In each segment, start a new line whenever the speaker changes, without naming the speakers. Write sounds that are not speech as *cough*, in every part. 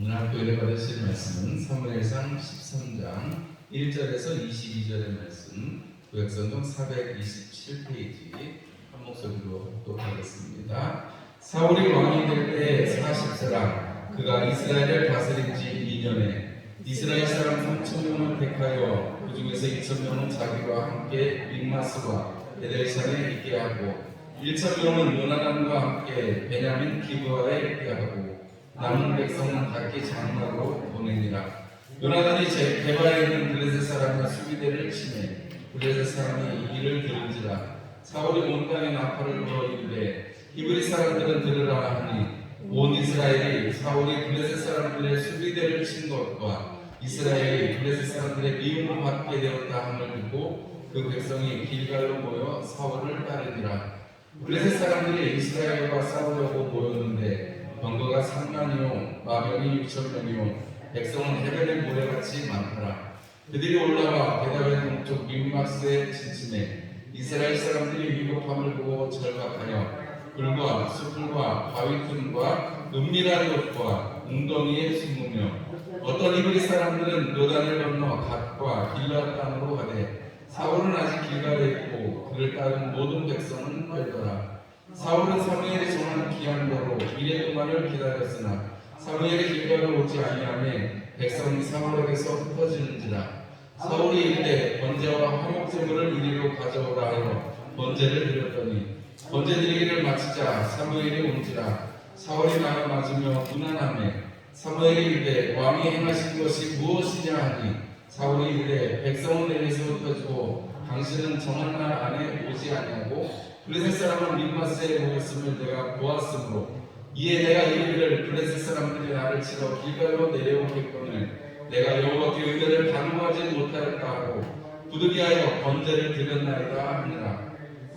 오늘 학교에 받으실 말씀은 사무엘상 13장 1절에서 22절의 말씀 구약성경 427페이지 한 목소리로 독하겠습니다. 사울이 왕이 될 때 40세라 그가 이스라엘을 다스린 지 2년에 이스라엘 사람 3천명을 택하여 그 중에서 2천명은 자기와 함께 믹마스와 베델산에 있게 하고 1천명은 요나단과 함께 베냐민 기브아에 있게 하고 남은 백성은 각기 장막으로 보내니라. 요나단이 제 개바에 있는 블레셋 사람과 수비대를 치매 블레셋 사람이 이 일을 들은지라 사울이 온 땅에 나팔을 불어 이르되 히브리 사람들은 들으라 하니 온 이스라엘이 사울이 블레셋 사람들의 수비대를 친 것과 이스라엘이 블레셋 사람들의 미움을 받게 되었다 함을 듣고 그 백성이 길갈로 모여 사울을 따르니라 블레셋 사람들이 이스라엘과 싸우려고 모였는데 병거가 3만이요 마병이 6천 명이요 백성은 해변의 모래같이 많더라. 그들이 올라와 베다의 동쪽 민막스에 진침해 이스라엘 사람들이 위급함을 보고 절박하여 불과 숲과 바위 틈과 은밀한 곳과 웅덩이에 숨으며 어떤 이브리 사람들은 요단을 건너 갓과 길라 땅으로 가되 사울은 아직 길가에 있고 그를 따른 모든 백성은 떨더라 사울은 사무엘이 정한 기한대로 이래 동안을 기다렸으나 사무엘이 길가로 오지 아니하매 백성이 사울에게서 흩어지는지라. 사울이 이르되 번제와 화목제물을 이리로 가져오라 하여 번제를 드렸더니 번제 드리기를 마치자 사무엘이 온지라. 사울이 나를 맞으며 무난함에 사무엘이 이르되 왕이 행하신 것이 무엇이냐 하니? 사울이 이르되 백성은 내게서 흩어지고 당신은 정한 날 안에 오지 아니하고 블레셋 사람은 민마스에 모였음을 내가 보았으므로 이에 내가 이르기를 블레셋 사람들이 나를 치러 길갈로 내려오겠거늘 내가 여호와께 의뢰를 강구하지 못하였다 하고 부득이하여 번제를 드렸나이다 하니라.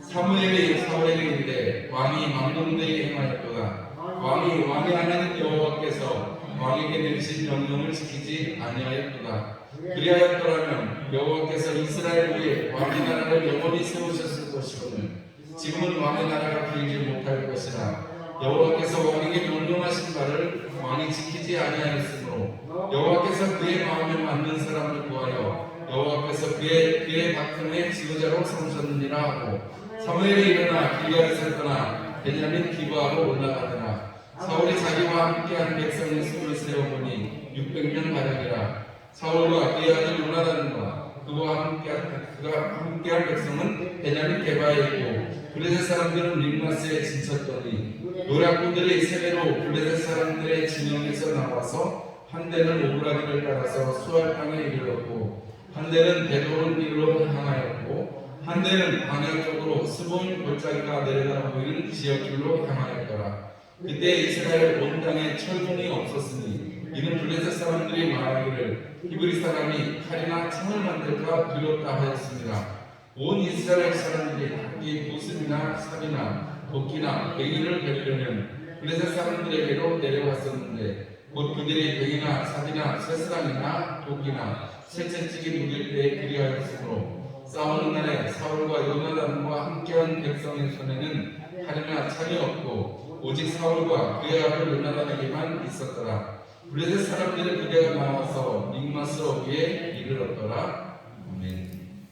사무엘이 사울에게 이르되 왕이 망령되게 행하였도다. 왕이 왕이 하나님 여호와께서 왕에게 내리신 명령을 지키지 아니하였도다. 그리하였더라면 여호와께서 이스라엘 위에 왕의 나라를 영원히 세우셨을 것이거늘 지금은 왕의 나라가 길지 못할 것이라 여호와께서 왕에게 명령하신 바를 왕이 지키지 아니하였으므로 여호와께서 그의 마음에 맞는 사람을 구하여 여호와께서 그의 그의 박근의 지도자로 삼으셨느니라 하고 사무엘이 일어나 길가에서 떠나 베냐민 기부하로 올라가더라. 사울이 자기와 함께한 백성의 수를 세어보니 600명 가량이라. 사울과 그의 아들 요나단과 그와 함께한 그가 함께한 백성은 베냐민 있고 블레셋 사람들은 림마스에 진쳤더니 노략군들이 세배로 블레셋 사람들의 진영에서 나와서 한 대는 오브라기를 따라서 수알 땅에 이르렀고 한 대는 베도론 길로 향하였고 한 대는 쪽으로 스본 골짜기가 내려다 보이는 지역길로 향하였더라. 그때 이스라엘 온 땅에 철문이 없었으니 이는 블레셋 사람들이 말하기를 히브리 사람이 칼이나 창을 만들까 두렵다 하였습니다. 온 이스라엘 사람들이 각기 무슨이나 삽이나 도끼나 뱅이를 베려면 블레셋 사람들에게로 내려갔었는데 곧 그들이 뱅이나 삽이나 쇠사랑이나 도끼나 쇠채찍이 묻을 때 그리하였으므로 싸우는 날에 사울과 요나단과 함께한 백성의 손에는 칼이나 창이 없고 오직 사울과 그의 아들 요나단에게만 있었더라. 블레셋 사람들의 부대가 나와서 믹마스 어귀에 이르렀더라. 아멘.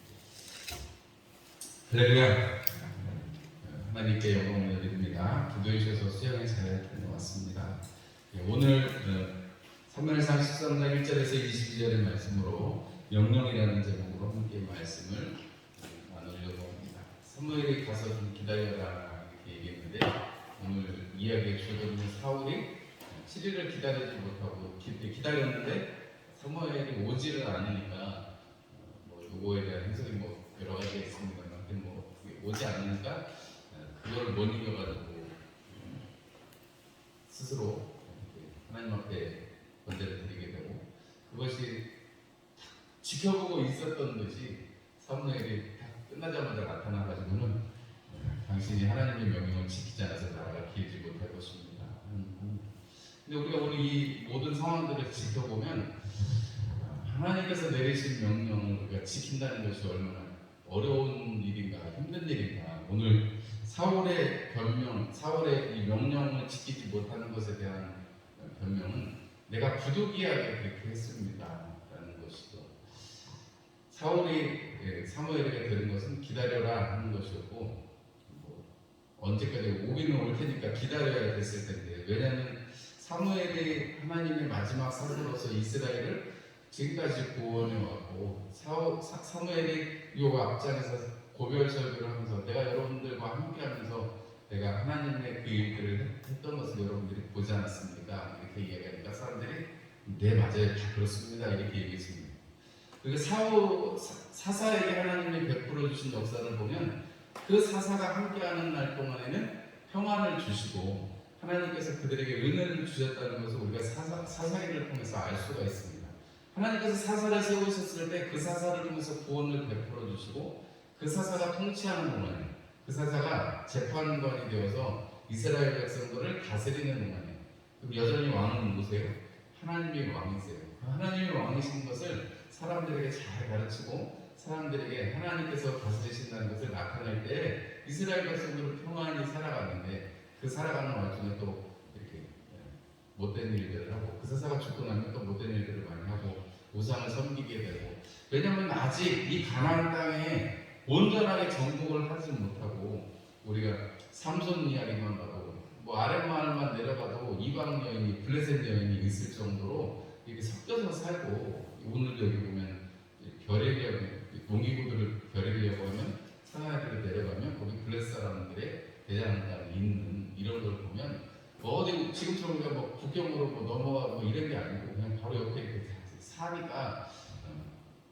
할렐루야. 하나님께 영광을 드립니다. 기도해 주셔서 수양이 잘 다녀왔습니다. 예, 오늘 어, 사무엘상 13장 1절에서 22절의 말씀으로 명령이라는 제목으로 함께 말씀을 나누려고 합니다. 사무엘이 가서 좀 기다려라 이렇게 얘기했는데 오늘 이야기해 주셔서 사울이 7일을 기다리지 못하고 기, 기다렸는데 사무엘이 오지를 않으니까 어, 뭐 요거에 대한 해석이 뭐 여러 가지가 있습니다만 근데 뭐 오지 않으니까 어, 그걸 못 이겨가지고 음, 스스로 하나님 앞에 번제를 드리게 되고 그것이 딱 지켜보고 있었던 것이 사무엘이 딱 끝나자마자 나타나가지고는 어, 당신이 하나님의 명령을 지키지 않아서 나라가 길지 못할 것입니다. 근데 우리가 오늘 이 모든 상황들을 지켜보면 하나님께서 내리신 명령을 우리가 지킨다는 것이 얼마나 어려운 일인가 힘든 일인가 오늘 사울의 변명, 사울의 이 명령을 지키지 못하는 것에 대한 변명은 내가 부득이하게 그렇게 했습니다. 라는 것이죠. 사울이 예, 사무엘에게 들은 것은 기다려라 하는 것이었고 뭐 언제까지 오기는 올 테니까 기다려야 됐을 텐데 왜냐하면 사무엘이 하나님의 마지막 사도로서 이스라엘을 지금까지 구원해 왔고 사오, 사, 사무엘이 요 앞장에서 고별 설교를 하면서 내가 여러분들과 함께하면서 내가 하나님의 그 일들을 했던 것을 여러분들이 보지 않았습니까? 이렇게 이야기하니까 사람들이 네 맞아요 다 그렇습니다 이렇게 얘기했습니다. 그리고 사오 사- 사사에게 하나님이 베풀어 주신 역사를 보면 그 사사가 함께하는 날 동안에는 평안을 주시고 하나님께서 그들에게 은혜를 주셨다는 것을 우리가 사사, 사사기를 통해서 알 수가 있습니다. 하나님께서 사사를 세우셨을 때 그 사사를 통해서 구원을 베풀어 주시고 그 사사가 통치하는 동안에 그 사사가 재판관이 되어서 이스라엘 백성들을 다스리는 동안에 그럼 여전히 왕은 누구세요? 하나님이 왕이세요. 하나님이 왕이신 것을 사람들에게 잘 가르치고 사람들에게 하나님께서 다스리신다는 것을 나타낼 때 이스라엘 백성들은 평안히 살아가는데 그 살아가는 와중에 또 이렇게 예, 못된 일들을 하고 그 사사가 죽고 나면 또 못된 일들을 많이 하고 우상을 섬기게 되고. 왜냐하면 아직 이 가나안 땅에 온전하게 정복을 하지 못하고 우리가 삼손 이야기만 봐도 뭐 아랫마을만 내려가도 이방 여인이 블레셋 여인이 있을 정도로 이렇게 섞여서 살고 오늘도 여기 보면 별에리하고 동기구들을 별에리하고 하면 상하이를 내려가면 거기 블레셋 사람들의 대장간이 있는 이런 걸 보면 뭐 어디 지금처럼 우리가 뭐 국경으로 뭐 넘어가고 뭐 이런 게 아니고 그냥 바로 옆에 이렇게 사니까 어,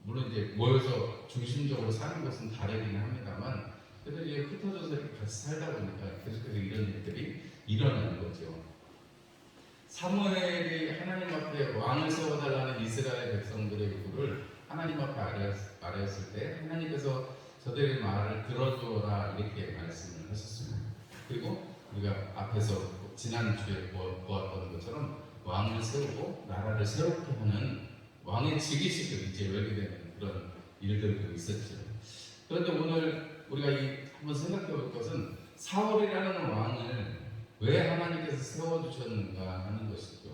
물론 이제 모여서 중심적으로 사는 것은 다르기는 합니다만 그래도 이제 흩어져서 이렇게 같이 살다 보니까 계속해서 이런 일들이 일어나는 거죠. 사무엘이 하나님 앞에 왕을 세워달라는 이스라엘 백성들의 요구를 하나님 앞에 아뢰었- 아뢰었을 때 하나님께서 저들의 말을 들어주어라 이렇게 말씀을 하셨습니다. 그리고 우리가 앞에서 지난주에 보- 보았던 것처럼 왕을 세우고 나라를 새롭게 하는 왕의 즉위식을 이제 열게 되는 그런 일들도 있었죠. 그런데 오늘 우리가 이 한번 생각해 볼 것은 사울이라는 왕을 왜 하나님께서 세워주셨는가 하는 것이죠.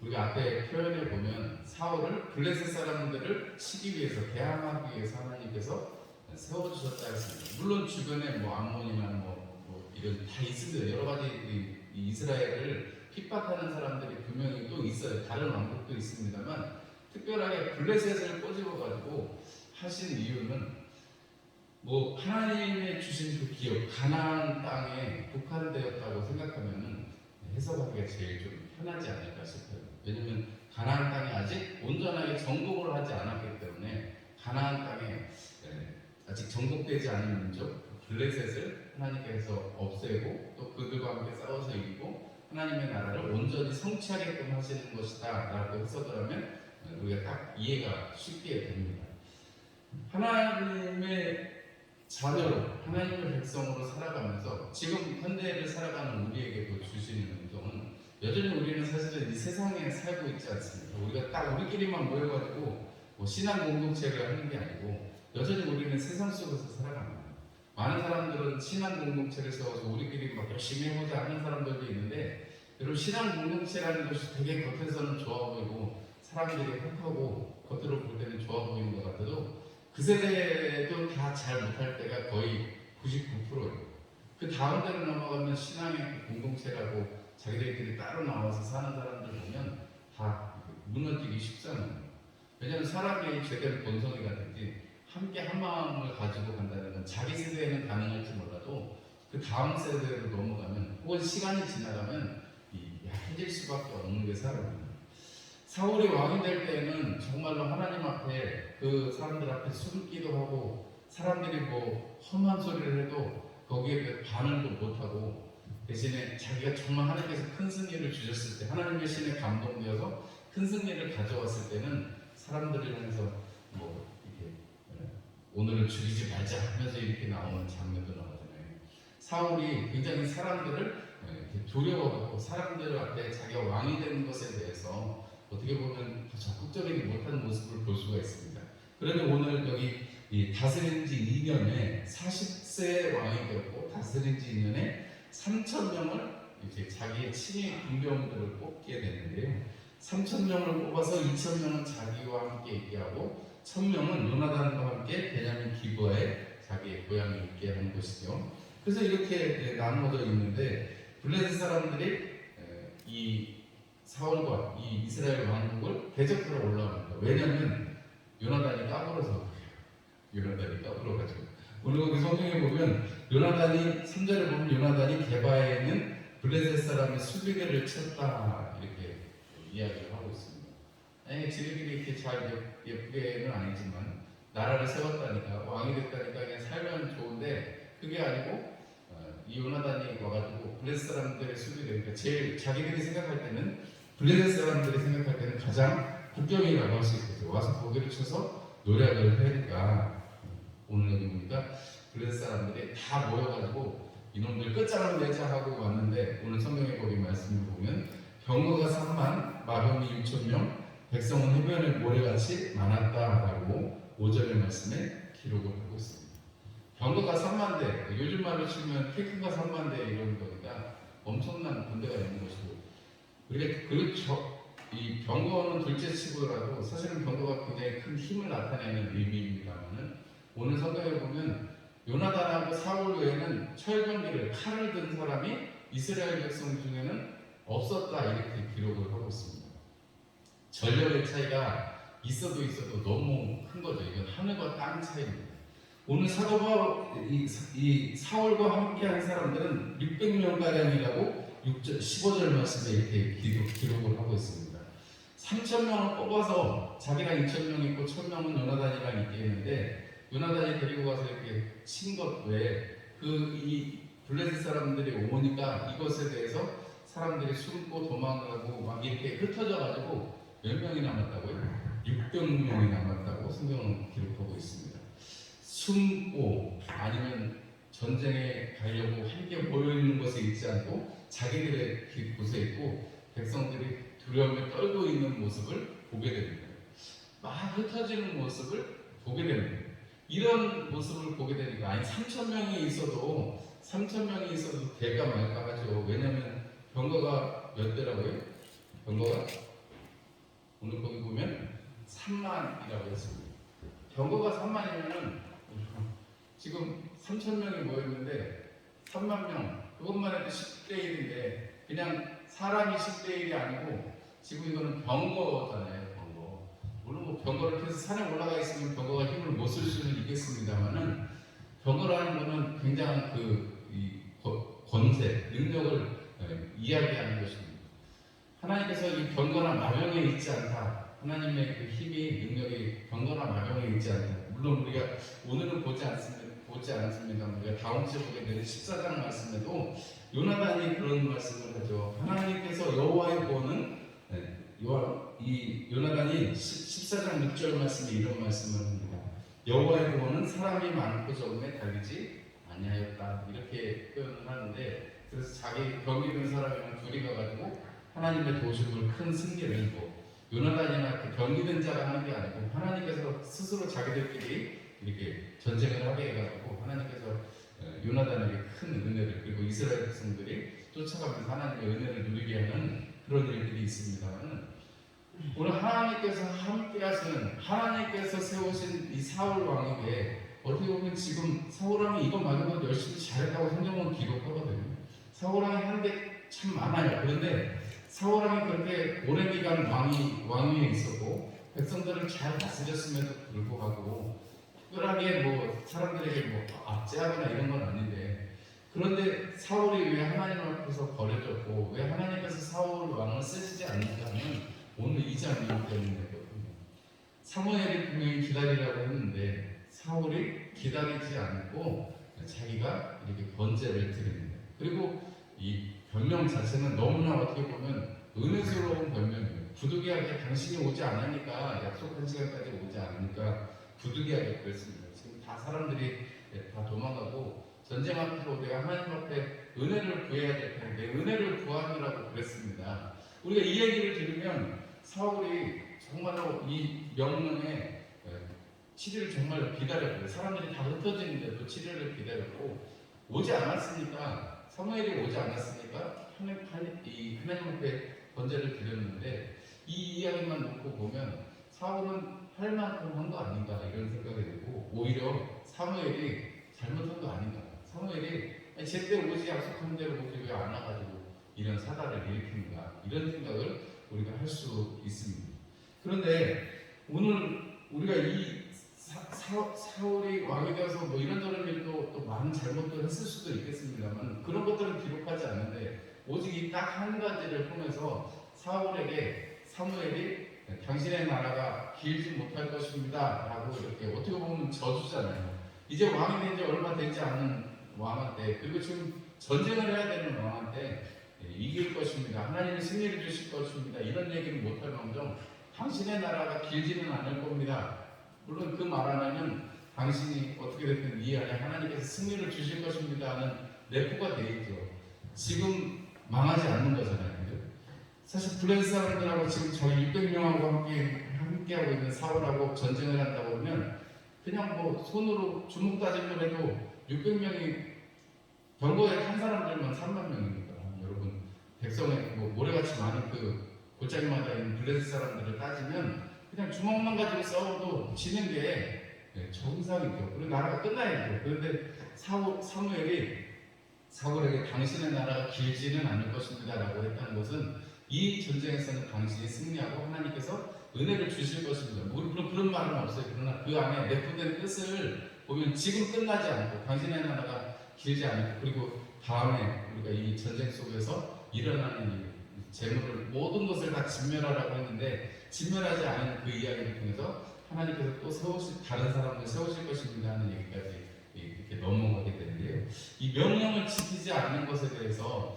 우리가 앞에 표현을 보면 사울을 블레셋 사람들을 치기 위해서 대항하기 위해서 하나님께서 세워주셨다 했습니다. 물론 주변에 뭐 암몬이나 뭐, 뭐 이런 다 있습니다. 여러 가지 이, 이 이스라엘을 핍박하는 사람들이 분명히 또 있어요. 다른 왕국도 있습니다만 특별하게 블레셋을 꼬집어 가지고 하신 이유는 뭐 하나님의 주신 그 기업 가나안 땅에 국한되었다고 생각하면은 해석하기가 제일 좀 편하지 않을까 싶어요. 왜냐면 가나안 땅이 아직 온전하게 정복을 하지 않았기 때문에 가나안 땅에 예, 아직 정복되지 않은 민족 블레셋을 하나님께서 없애고 또 그들과 함께 싸워서 이기고 하나님의 나라를 온전히 성취하게끔 하시는 것이다 라고 해석을 하면 우리가 딱 이해가 쉽게 됩니다. 하나님의 자녀로 하나님의 백성으로 살아가면서 지금 현대를 살아가는 우리에게도 주시는 은총은 여전히 우리는 사실은 이 세상에 살고 있지 않습니까? 우리가 딱 우리끼리만 모여가지고 뭐 신앙 공동체를 하는 게 아니고 여전히 우리는 세상 속에서 살아갑니다. 많은 사람들은 신앙 공동체를 세워서 우리끼리 막 열심히 해보자 하는 사람들도 있는데 여러분 신앙 공동체라는 것이 되게 겉에서는 좋아 보이고 사람들이 혹하고 겉으로 볼 때는 좋아 보이는 것 같아도 그 세대도 다 잘 못할 때가 거의 99%예요. 그 다음 대로 넘어가면 신앙의 그 공동체라고 자기들끼리 따로 나와서 사는 사람들 보면 다 무너지기 쉽잖아요. 왜냐하면 사람이 제대로 본성이 같은지 함께 한 마음을 가지고 간다는 건 자기 세대에는 가능할지 몰라도 그 다음 세대로 넘어가면 혹은 시간이 지나가면 이 약해질 수밖에 없는 게 사람이에요. 사울이 왕이 될 때에는 정말로 하나님 앞에 그 사람들 앞에 숨기도 하고 사람들이 뭐 험한 소리를 해도 거기에 반응도 못하고 대신에 자기가 정말 하나님께서 큰 승리를 주셨을 때 하나님의 신에 감동되어서 큰 승리를 가져왔을 때는 예, 오늘은 죽이지 말자 하면서 이렇게 나오는 장면도 나오잖아요. 사울이 굉장히 사람들을 예, 이렇게 두려워하고 사람들 앞에 자기가 왕이 되는 것에 대해서 어떻게 보면 적극적이지 못한 모습을 볼 수가 있습니다. 그런데 오늘 여기 이 다스린 지 2년에 40세 왕이 되었고 다스린 지 2년에 3천 명을 이제 자기의 친히 군병들을 뽑게 되는데요. 3천 명을 뽑아서 2천 명은 자기와 함께 있게 하고 1천 명은 요나단과 함께 베냐민 기브아에 자기의 고향에 있게 한 것이죠. 그래서 이렇게 네, 나누어져 있는데 블레셋 사람들이 에, 이 사울과 이 이스라엘 왕국을 대적하러 올라옵니다. 왜냐하면 요나단이 까불어서. 요나단이 까불어가지고 오늘 거기 성경에 보면 요나단이 3절에 보면 요나단이 개바에 있는 블레셋 사람의 수비대를 쳤다 이렇게 이야기를 하고 있습니다. 아니 지들끼리 이렇게 잘 예- 예쁘게는 아니지만 나라를 세웠다니까 왕이 됐다니까 그냥 살면 좋은데 그게 아니고 어, 이 요나단이 와가지고 블레셋 사람들의 수비대 그러니까 제일 자기들이 생각할 때는 블레셋 사람들이 생각할 때는 가장 국경이라고 할 수 있거든요. 와서 거기를 쳐서 노력을 하니까 오늘 여기 보니까 블레셋 사람들이 다 모여가지고 이놈들 끝장을 내자 하고 왔는데 오늘 성경에 거기 말씀을 보면 병거가 3만 마병이 6천 명 백성은 해변의 모래같이 많았다라고 5절의 말씀에 기록을 하고 있습니다. 병거가 3만 대 요즘 말로 치면 테크가 3만 대 이런 거니까 엄청난 군대가 있는 것이고 우리가 그저 이 병거는 둘째치고라도 사실은 병거가 굉장히 큰 힘을 나타내는 의미입니다만은 오늘 성경에 보면 요나단하고 사울 외에는 철병기를 칼을 든 사람이 이스라엘 백성 중에는 없었다 이렇게 기록을 하고 있습니다. 전력의 차이가 있어도 있어도 너무 큰 거죠. 이건 하늘과 땅 차이입니다. 오늘 사도 바울 이, 이 사울과 함께한 사람들은 600명 가량이라고 6절 15절 말씀에 이렇게 기록, 기록 을 하고 있습니다. 3천 명을 뽑아서 자기랑 2천 명 있고 1천 명은 요나단이랑 있게 했는데 요나단이 데리고 가서 이렇게 친 것 외에 그이 블레셋 사람들이 오니까 이것에 대해서 사람들이 숨고 도망가고 막 이렇게 흩어져 가지고 몇 명이 남았다고요? 600명이 남았다고 성경은 기록하고 있습니다. 숨고 아니면 전쟁에 가려고 함께 모여 있는 곳에 있지 않고 자기들의 그 곳에 있고 백성들이 두려움에 떨고 있는 모습을 보게 됩니다. 막 흩어지는 모습을 보게 됩니다. 이런 모습을 보게 되니까 아니 3천 명이 있어도 3천 명이 있어도 대가 말까 하죠. 왜냐하면 병거가 몇 대라고요? 병거가 오늘 거기 보면 3만이라고 했습니다. 병거가 3만이면은 지금 3천 명이 모였는데 3만 명 그것만 해도 10대 1인데 그냥 사람이 10대 1이 아니고 지금 이거는 병거잖아요. 병거. 물론 뭐 병거를 해서 산에 올라가 있으면 병거가 힘을 못 쓸 수는 있겠습니다만은 병거라는 거는 굉장한 그 이 권세, 능력을 예, 이야기하는 것입니다. 하나님께서 이 병거나 마병에 있지 않다. 하나님의 그 힘이 능력이 병거나 마병에 있지 않다. 물론 우리가 오늘은 보지 않습니다. 보지 않습니다. 우리가 다음 주에 보게 되는 14장 말씀에도 요나단이 그런 말씀을 하죠. 하나님께서 여호와의 보는 네, 이 요나단이 14장 6절 말씀에 이런 말씀을 합니다. 여호와의 보는 사람이 많고 적음에 달리지 아니하였다 이렇게 표현을 하는데 그래서 자기 병이 든 사람이랑 둘이 가가지고 하나님의 도우심을 큰 승리를 이고 요나단이나 그 병이 든 자가 하는 게 아니고 하나님께서 스스로 자기들끼리 이렇게 전쟁을 하게 해가지고 하나님께서 어, 요나단에게 큰 은혜를 그리고 이스라엘 백성들이 쫓아가면서 하나님의 은혜를 누리게 하는 그런 일들이 있습니다만은 오늘 하나님께서 함께 하시는 하나님께서 세우신 이 사울 왕에게 어떻게 보면 지금 사울 왕이 이거 말고도 열심히 잘했다고 성경은 기록하거든요. 사울 왕이 한게참 많아요. 그런데 왕이 그렇게 오랜 기간 왕이 왕위에 있었고 백성들을 잘 다스렸음에도 불구하고 특별하게 뭐 사람들에게 뭐 압제하거나 이런 건 아닌데 그런데 사울이 왜 하나님 앞에서 버려졌고 왜 하나님께서 사울 왕을 쓰시지 않는가는 오늘 이 장면 때문이거든요. 사무엘이 분명히 기다리라고 했는데 사울이 기다리지 않고 자기가 이렇게 번제를 드립니다. 그리고 이 변명 자체는 너무나 어떻게 보면 은혜스러운 변명이에요. 부득이하게 당신이 오지 않으니까 약속한 시간까지 오지 않으니까 부득이하게 그랬습니다. 지금 다 사람들이 다 도망가고 전쟁 앞으로 내가 하나님 앞에 은혜를 구해야 될 텐데 은혜를 구하느라고 그랬습니다. 우리가 이 얘기를 들으면 사울이 정말로 이 명령에 치료를 정말 기다렸고요. 사람들이 다 흩어지는데도 치료를 기다렸고 오지 않았으니까 사무엘이 오지 않았으니까 하나님, 이 하나님 앞에 번제를 드렸는데 이 이야기만 놓고 보면 사울은 할 만큼 한 거 아닌가 이런 생각이 들고 오히려 사무엘이 잘못한 거 아닌가 사무엘이 제때 오지 약속한 대로 오지 왜안 와가지고 이런 사단을 일으키는가 이런 생각을 우리가 할 수 있습니다. 그런데 오늘 우리가 이 사, 사, 사 울이 왕이 되어서 뭐 이런저런 일도 또 많은 잘못도 했을 수도 있겠습니다만 그런 것들은 기록하지 않는데 오직 이 딱 한 가지를 통해서 사울에게 사무엘이 당신의 나라가 길지 못할 것입니다 라고 이렇게 어떻게 보면 저주잖아요. 이제 왕이 된 지 얼마 되지 않은 왕한테 그리고 지금 전쟁을 해야 되는 왕한테 예, 이길 것입니다. 하나님이 승리를 주실 것입니다. 이런 얘기는 못할 망정 당신의 나라가 길지는 않을 겁니다 물론 그말 안에는 당신이 어떻게 됐든 이 안에 하나님께서 승리를 주실 것입니다 하는 내포가 돼 있죠 지금 망하지 않는 거잖아요? 사실 블레스 사람들하고 지금 저희 600명하고 함께 함께하고 있는 사울하고 전쟁을 한다고 그러면 그냥 뭐 손으로 주먹 다짐을 해도 600명이 병거에 탄 사람들만 3만 명입니다. 여러분 백성의 뭐 모래같이 많은 그 골짜기마다 있는 블레스 사람들을 따지면 그냥 주먹만 가지고 싸워도 지는 게 네, 정상이죠. 그리고 나라가 끝나야죠. 그런데 사무, 사무엘이 사울에게 당신의 나라가 길지는 않을 것입니다 라고 했다는 것은 이 전쟁에서는 당신이 승리하고 하나님께서 은혜를 주실 것입니다. 뭐 물론 그런 말은 없어요. 그러나 그 안에 내포된 뜻을 보면 지금 끝나지 않고 당신의 나라가 길지 않고 그리고 다음에 우리가 이 전쟁 속에서 일어나는 일, 재물을 모든 것을 다 진멸하라고 했는데 진멸하지 않은 그 이야기를 통해서 하나님께서 또 세우실 다른 사람을 세우실 것입니다 하는 얘기까지 이렇게 넘어가게 되는데요. 이 명령을 지키지 않는 것에 대해서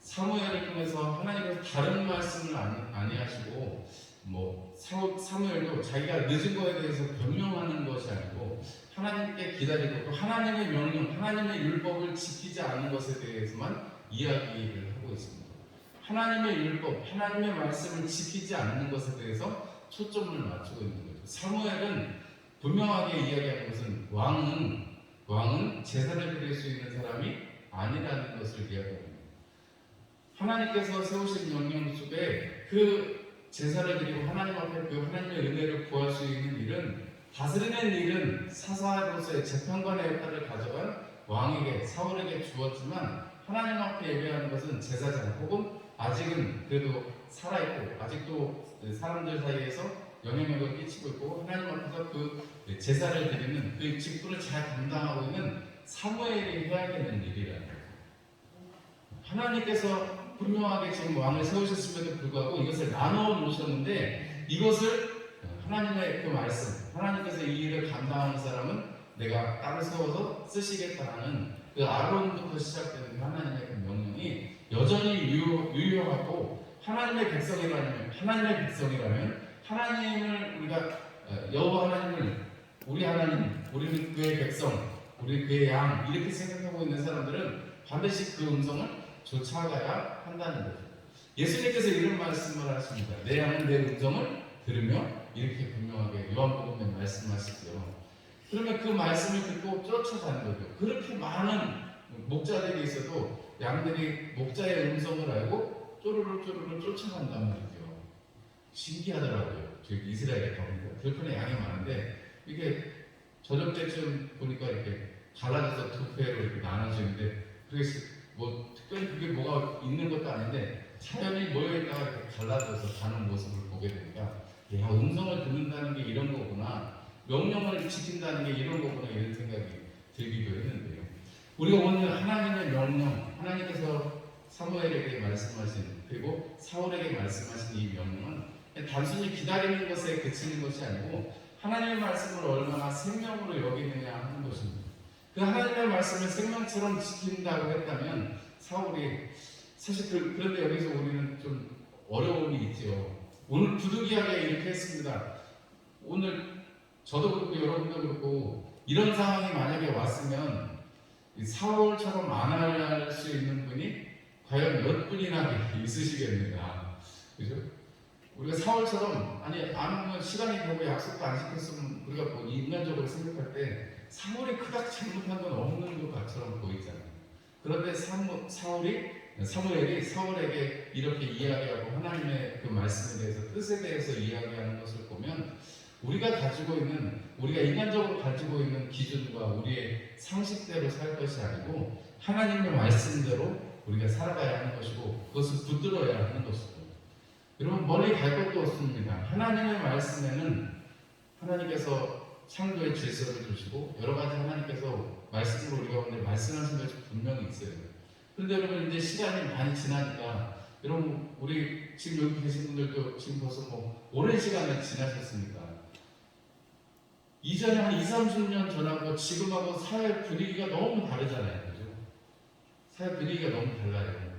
사무엘을 통해서 하나님께서 다른 말씀을 안, 아니하시고 뭐 사- 사무엘도 자기가 늦은 거에 대해서 변명하는 것이 아니고 하나님께 기다리고 또 하나님의 명령, 하나님의 율법을 지키지 않는 것에 대해서만 이야기를 하고 있습니다. 하나님의 율법, 하나님의 말씀을 지키지 않는 것에 대해서 초점을 맞추고 있는 거죠. 사무엘은 분명하게 이야기하는 것은 왕은 왕은 제사를 드릴 수 있는 사람이 아니라는 것을 이야기합니다. 하나님께서 세우신 명령 속에 그 제사를 드리고 하나님 앞에 그 하나님의 은혜를 구할 수 있는 일은 다스리는 일은 사사로서의 재판관의 역할을 가져간 왕에게 사울에게 주었지만 하나님 앞에 예배하는 것은 제사장 혹은 아직은 그래도 살아있고 아직도 사람들 사이에서 영향력을 끼치고 있고 하나님 앞에서 그 제사를 드리는 그 직분을 잘 감당하고 있는 사무엘이 해야 되는 일이라는. 하나님께서 분명하게 지금 왕을 세우셨음에도 불구하고 이것을 나누어 놓으셨는데 이것을 하나님의 그 말씀, 하나님께서 이 일을 감당하는 사람은 내가 딸을 세워서 쓰시겠다는 그 아론부터 시작되는 그 하나님의 그 명령이 여전히 유효, 유효하고 하나님의 백성이라면 하나님의 백성이라면 하나님을 우리가 어, 여호와 하나님을 우리 하나님, 우리는 그의 백성, 우리 그의 양 이렇게 생각하고 있는 사람들은 반드시 그 음성을 쫓아가야 한다는 거죠. 예수님께서 이런 말씀을 하십니다. 내 양은 내 음성을 들으며 이렇게 분명하게 요한복음에 말씀하시죠. 그러면 그 말씀을 듣고 쫓아가는 거죠. 그렇게 많은 목자들이 있어도 양들이 목자의 음성을 알고 쪼르르 쪼르르 쫓아간단 말이죠. 신기하더라고요. 저기 이스라엘에 가보니까 들판에 양이 많은데 이게 저녁 때쯤 보니까 이렇게 갈라져서 두 회로 이렇게 나눠지는데 그래서 뭐 특별히 그게 뭐가 있는 것도 아닌데 사연이 모여있다가 이렇게 갈라져서 가는 모습을 보게 되니까 야 음성을 듣는다는 게 이런 거구나 명령을 지킨다는 게 이런 거구나 이런 생각이 들기도 했는데요 우리가 오늘 하나님의 명령 하나님께서 사무엘에게 말씀하신 그리고 사울에게 말씀하신 이 명령은 단순히 기다리는 것에 그치는 것이 아니고 하나님의 말씀을 얼마나 생명으로 여기느냐 하는 것입니다 그 하나님의 말씀을 생명처럼 지킨다고 했다면 사울이 사실 그, 그런데 여기서 우리는 좀 어려움이 있죠. 오늘 부득이하게 이렇게 했습니다. 오늘 저도 그렇고 여러분도 그렇고 이런 상황이 만약에 왔으면 이 사울처럼 안할수 있는 분이 과연 몇 분이나 *laughs* 있으시겠는가. 그죠? 우리가 사울처럼 아니 안 하면 시간이 되고 약속도 안 지켰으면 우리가 뭐 인간적으로 생각할 때 사울이 그닥 잘못한 건 없는 것 같처럼 보이잖아요. 그런데 사무, 사울이 사무엘이 사울에게 이렇게 이야기하고 하나님의 그 말씀에 대해서 뜻에 대해서 이야기하는 것을 보면 우리가 가지고 있는 우리가 인간적으로 가지고 있는 기준과 우리의 상식대로 살 것이 아니고 하나님의 말씀대로 우리가 살아가야 하는 것이고 그것을 붙들어야 하는 것이고 여러분 멀리 갈 것도 없습니다. 하나님의 말씀에는 하나님께서 창조의 질서를 주시고 여러 가지 하나님께서 말씀으로 우리 가운데 말씀하신 것이 분명히 있어요. 그런데 여러분 이제 시간이 많이 지나니까 여러분 우리 지금 여기 계신 분들도 지금 벌써 뭐 오랜 시간을 지나셨으니까 이전에 한 2, 30년 전하고 지금하고 사회 분위기가 너무 다르잖아요. 그죠? 사회 분위기가 너무 달라요.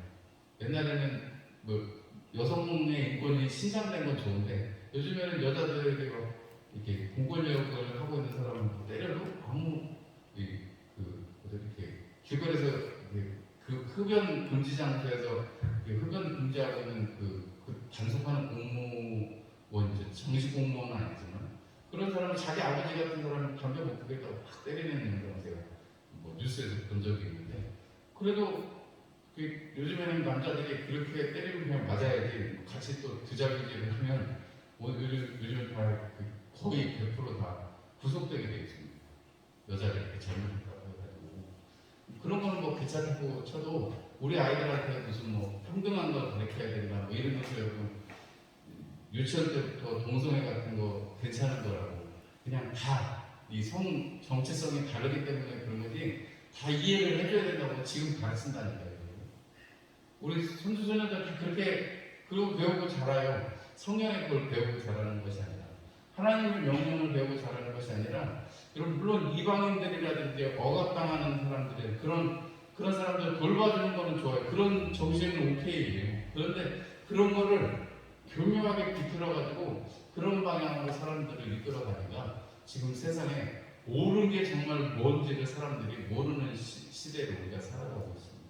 옛날에는 뭐 여성의 인권이 신장된 건 좋은데 요즘에는 여자들에게 막 이렇게 공권력을 하고 있는 사람은 때려도 아무 이, 그 이렇게 길거리에서 그 흡연 금지 장소에서 이 흡연 금지하고 있는 그, 그 단속하는 공무원 이제 정식 공무원은 아니지만 그런 사람은 자기 아버지 같은 사람은 담배 못 피겠다고 확 때리는 그런 제가 뭐 뉴스에서 본 적이 있는데 그래도 그 요즘에는 남자들이 그렇게 때리면 그냥 맞아야지 같이 또 드자기질을 하면 오늘 요즘 다그 거의 100%다 구속되게 되어 있습니다. 여자를 이렇게 잘못했다고 해가지고 그런 거는 뭐 괜찮다고 쳐도 우리 아이들한테 무슨 뭐 평등한 걸 가르쳐야 된다 뭐 이런 것을 유치원 때부터 동성애 같은 거 괜찮은 거라고 그냥 다 이 성 정체성이 다르기 때문에 그런 거지 다 이해를 해줘야 된다고 지금 가르친다니까요. 우리 손주소녀들 다 그렇게 그러고 배우고 자라요. 성경의 걸 배우고 자라는 것이 아니라 하나님의 명령을 배우고 자라는 것이 아니라 여러분 물론 이방인들이라든지 억압당하는 사람들의 그런 그런 사람들 돌봐주는 거는 좋아요. 그런 정신은 오케이예요. 그런데 그런 거를 교묘하게 비틀어가지고 그런 방향으로 사람들을 이끌어가니까 지금 세상에 옳은 게 정말 뭔지를 사람들이 모르는 시, 시대를 우리가 살아가고 있습니다.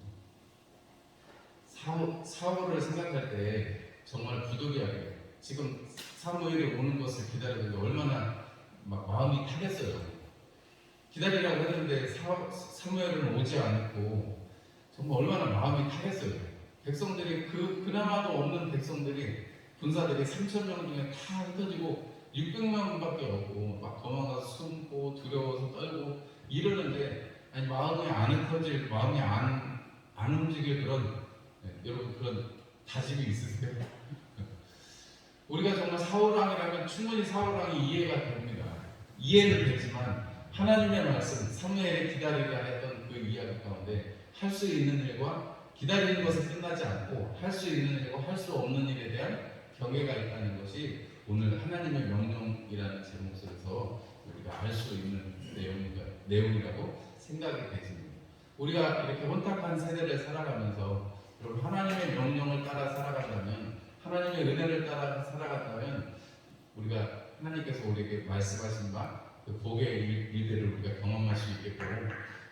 사후, 사후를 생각할 때 정말 부득이하게 지금 사무엘이 오는 것을 기다리는데 얼마나 막 마음이 타겠어요. 기다리라고 했는데 사, 사무엘은 오지 않고 정말 얼마나 마음이 타겠어요. 백성들이 그 그나마도 없는 백성들이 군사들이 3천 명 중에 다 흩어지고 600명밖에 없고 막 도망가서 숨고 두려워서 떨고 이러는데 아니 마음이 안 흩어질 마음이 안, 안 움직일 그런 네, 여러분 그런 다짐이 있으세요? *laughs* 우리가 정말 사울왕이라면 충분히 사울왕이 이해가 됩니다. 이해는 되지만 하나님의 말씀, 사무엘의 기다리라 했던 그 이야기 가운데 할 수 있는 일과 기다리는 것에 끝나지 않고 할 수 있는 일과 할 수 없는 일에 대한 경계가 있다는 것이 오늘 하나님의 명령이라는 제목 속에서 우리가 알 수 있는 내용이가, 내용이라고 생각이 되집니다. 우리가 이렇게 혼탁한 세대를 살아가면서 여러분 하나님의 명령을 따라 살아간다면 하나님의 은혜를 따라 살아간다면 우리가 하나님께서 우리에게 말씀하신 바 그 복의 일- 일들을 우리가 경험할 수 있겠고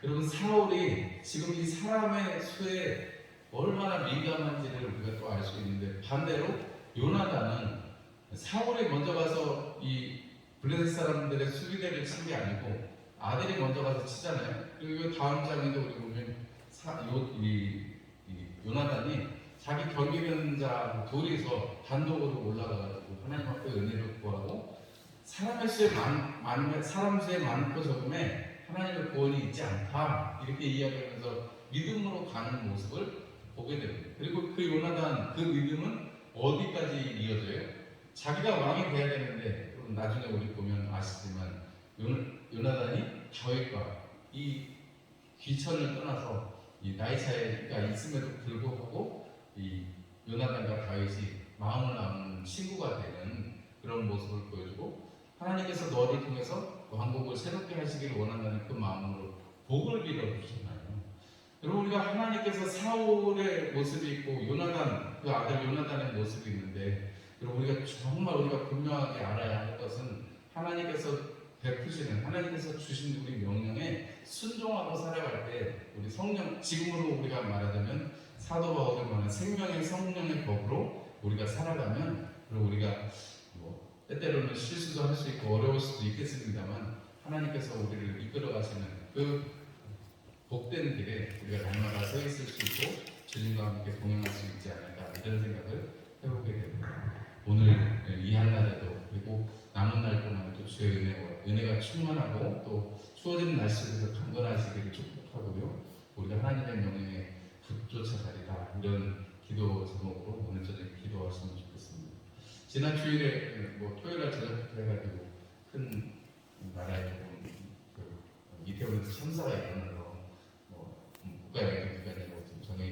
여러분 사울이 지금 이 사람의 수에 얼마나 민감한지를 우리가 또 알 수 있는데 반대로 요나단은 사울이 먼저 가서 이 블레셋 사람들의 수비대를 친 게 아니고 아들이 먼저 가서 치잖아요. 그리고 다음 장에도 우리 보면 사, 요, 이, 이 요나단이 자기 경비병자 둘이서 단독으로 올라가가지고 하나님 앞에 은혜를 구하고 사람의 수에 많, 많 사람 수에 많고 적음에 하나님의 구원이 있지 않다 이렇게 이야기하면서 믿음으로 가는 모습을 보게 됩니다. 그리고 그 어디까지 이어져요? 자기가 왕이 돼야 되는데 그럼 나중에 우리 보면 아시지만 요, 요나단이 다윗과 이 귀천을 떠나서 이 나이 차이가 있음에도 불구하고 이 요나단과 다윗이 마음을 나누는 친구가 되는 그런 모습을 보여주고 하나님께서 너를 통해서 왕국을 새롭게 하시기를 원한다는 그 마음으로 복을 빌어 주시나요? 여러분 우리가 하나님께서 사울의 모습이 있고 요나단 그 아들 요나단의 모습이 있는데 여러분 우리가 정말 우리가 분명하게 알아야 할 것은 하나님께서 베푸시는 하나님께서 주신 우리 명령에 순종하고 살아갈 때 우리 성령 지금으로 우리가 말하자면 사도 바울이 말하는 생명의 성령의 법으로 우리가 살아가면 그리고 우리가 뭐 때때로는 실수도 할 수 있고 어려울 수도 있겠습니다만 하나님께서 우리를 이끌어 가시는 그 복된 길에 우리가 날마다 서 있을 수 있고 주님과 함께 동행할 수 있지 않을까 이런 생각을 해보게 됩니다. 오늘 이 한날에도 그리고 남은 날 동안에도 주의 은혜와 은혜가 충만하고 또 추워지는 날씨에도 강건하시기를 축복하고요. 우리가 하나님의 명예에 붙쫓아가리라 이런 기도 제목으로 오늘 저녁 기도하시면 좋겠습니다. 지난 주일에 뭐 토요일 날 저녁부터 해가지고 큰 나라에 그 이태원에서 참사가 일어나서 뭐 국가 여행 기간이라고 지금 전에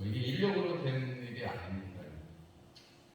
뭐 이게 인력으로 된 일이 아닙니다.